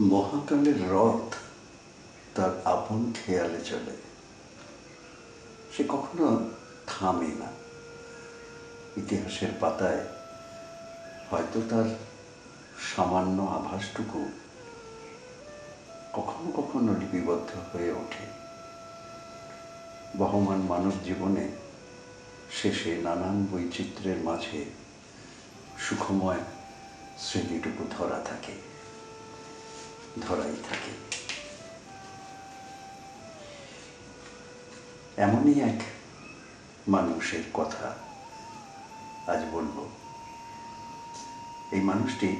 মহাকালের রথ তার আপন খেয়ালে চলে। সে কখনো থামে না। ইতিহাসের পাতায় হয়তো তার সামান্য আভাসটুকু কখনো কখনো লিপিবদ্ধ হয়ে ওঠে। বহমান মানব জীবনে শেষে নানান বৈচিত্র্যের মাঝে সুখময় স্মৃতিটুকু ধরা থাকে। ধরাই থাকে। এমনই এক মানুষের কথা আজ বলব। এই মানুষটি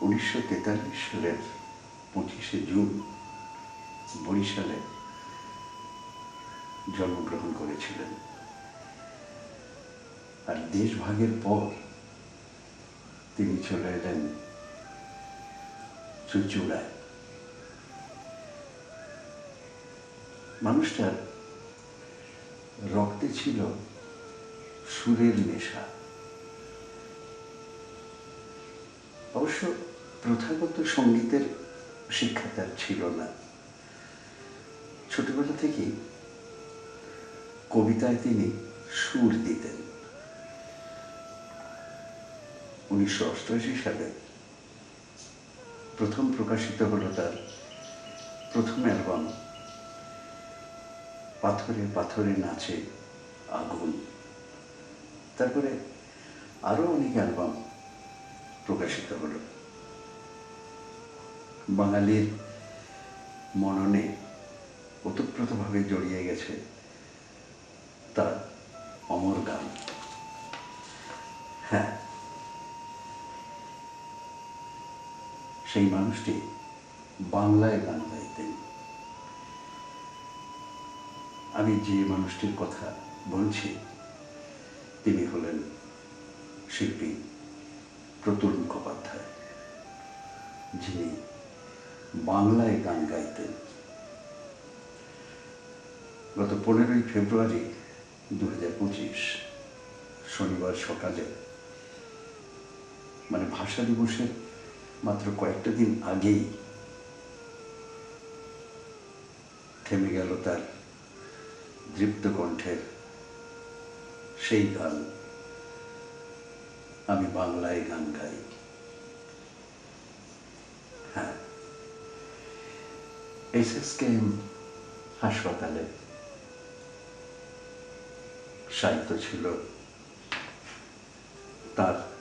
উনিশশো তেতাল্লিশ সালের পঁচিশে জুন বরিশালে জন্মগ্রহণ করেছিলেন। আর দেশভাগের পর তিনি চলে এলেন মানুষটার রক্তে ছিল সুরের নেশা। অবশ্য প্রথাগত সঙ্গীতের শিক্ষা তার ছিল না। ছোটবেলা থেকেই কবিতায় তিনি সুর দিতেন। উনিশশো অষ্টআশি সালে প্রথম প্রকাশিত হলো তার প্রথম অ্যালবাম। পাথরে পাথরে নাচে আগুন। তারপরে আরও অনেক অ্যালবাম প্রকাশিত হলো। বাঙালির মননে ওতপ্রোতভাবে জড়িয়ে গেছে তার অমর গান। হ্যাঁ সেই মানুষটি বাংলায় গান গাইতেন। আমি যে মানুষটির কথা বলছি, তিনি হলেন শিল্পী প্রতুল মুখোপাধ্যায়, যিনি বাংলায় গান গাইতেন। গত পনেরোই ফেব্রুয়ারি দু পঁচিশ, শনিবার সকালে মানে ভাষা দিবসের মাত্র কয়েকটা দিন আগেই থেমে গেল তার দৃপ্ত কণ্ঠের সেই গান। আমি বাংলায় গান গাই। হ্যাঁ। এসএসকেএম হাসপাতালে সাহিত্য ছিল। তার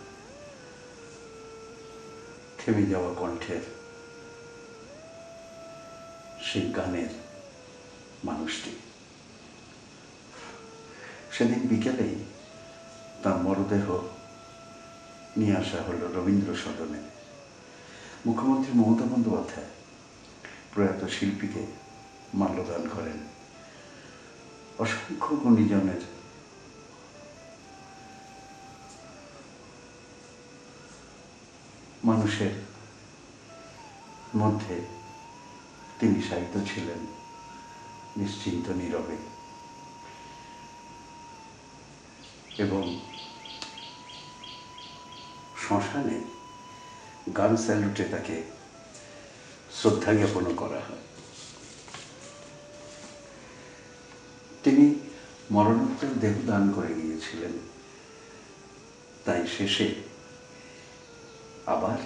থেমে যাওয়া কণ্ঠের সেই গানের মানুষটি। সেদিন বিকেলেই তার মরদেহ নিয়ে আসা হলো রবীন্দ্র সদনে মুখ্যমন্ত্রী মমতা বন্দ্যোপাধ্যায় প্রয়াত শিল্পীকে মাল্যদান করেন। অসংখ্য গুণীজনের মানুষের মধ্যে তিনি সাহিত্য ছিলেন, নিশ্চিন্ত, নীরবে। এবং শ্মশানে গান স্যালুটে তাকে শ্রদ্ধা জ্ঞাপন করা হয়। তিনি মরণোত্তর দেহ দান করে গিয়েছিলেন। তাই শেষে আবার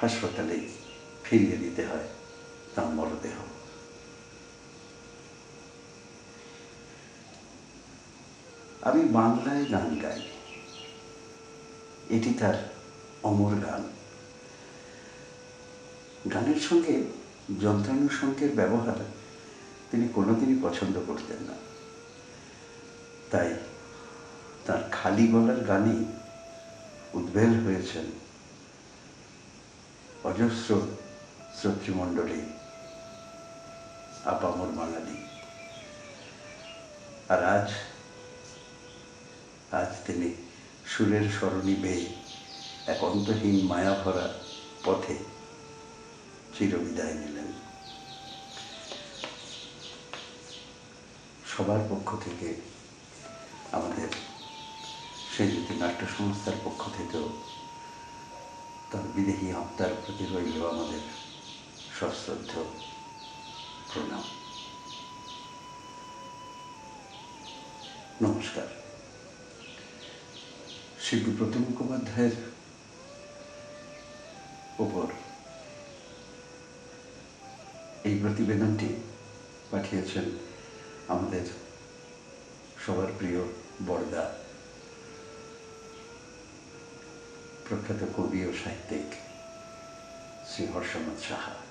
হাসপাতালে ফিরিয়ে দিতে হয় তার মরদেহ। আমি বাংলায় গান গাই। এটি তার অমর গান। গানের সঙ্গে যন্ত্রানুষঙ্গের ব্যবহার তিনি কোনোদিনই পছন্দ করতেন না। তাই তার খালি গলার গানেই উদ্বেল হয়েছেন অজস্র শ্রোতৃমণ্ডলী, আপামর বাঙালি আর আজ আজ তিনি সুরের স্মরণী বেয়ে এক অন্তহীন মায়াভরা পথে চিরবিদায় নিলেন। সবার পক্ষ থেকে আমাদের সেই যদি নাট্য সংস্থার পক্ষ থেকেও তার বিদেহী আত্মার প্রতি রইল আমাদের সশ্রদ্ধ প্রণাম। নমস্কার। শিল্পী প্রতিম মুখোপাধ্যায়ের ওপর এই প্রতিবেদনটি পাঠিয়েছেন আমাদের সবার প্রিয় বড়দা। প্রখ্যাত কবি ও সাহিত্যিক শ্রী হর্ষনাথ সাহা।